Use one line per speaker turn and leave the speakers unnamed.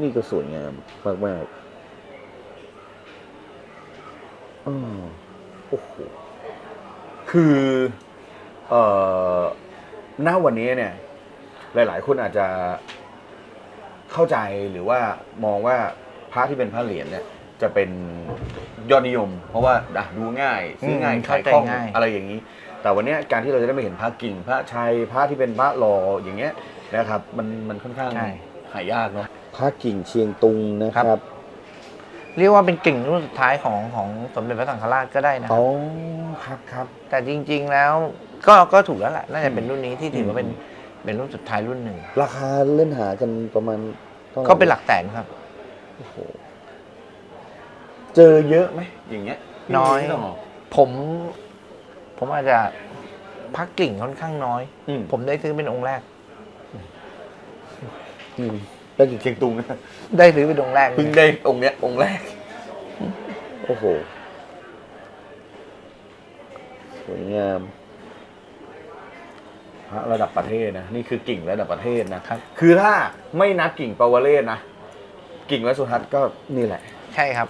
นี่ก็สวยงามมากมากๆอ้อโอ้โห คือเอ่อณวันนี้เนี่ย หลาย ๆ คนอาจจะเข้าใจหรือว่ามองว่าพระที่เป็นพระเหรียญเนี่ย จะเป็นยอดนิยม เพราะว่าอะดูง่ายซื้อง่าย
อืม
ขาย
เข้าใจ
คล่อง
ง่าย
อะไรอย่างนี้ แต่วันเนี้ยการที่เราจะได้มาเห็นพระกิ่ง พระชัยพระที่เป็นพระหล่ออย่างเงี้ยนะครับ มันมันค่อนข้าง
ใช่
หายากเนาะ พระกิ่งเชียงตุงนะครับ
เรียกว่าเป็นกิ่งรุ่นสุดท้ายของของสมเด็จพระสังฆราชก็ได้นะ
อ๋อครับครับ
แต่จริง ๆ แล้วก็ก็ถูกแล้วแหละน่าจะเป็นรุ่นนี้ที่ถือว่าเป็น
อืม
เป็นรุ่นสุดท้ายรุ่นหนึ่ง
ราคาเล่นหากันประมาณท่าไร่
ก็เป็นหลักแสนครับ
โอ้โหเจอเยอะไหมอย่างเงี้ย
น้อย
พี่ห
ผม ผมอาจจะพักกิ่งค่อนข้างน้อย
อืม
ผมได้ซื้อเป็นองค์แรก
อืม ได้ถึงเชียงตุงนะ
ได้ซื้อเป็นองค์แรก
เพิ่งได้องค์เนี้ยองค์แรก โอ้โห สวยงามพระระดับประเทศนะ นี่คือกิ่งระดับประเทศนะครับ คือถ้าไม่นับกิ่งปาวเลศนะ กิ่งวัดสุทัศน์ก็นี่แหละ
ใช่ครับ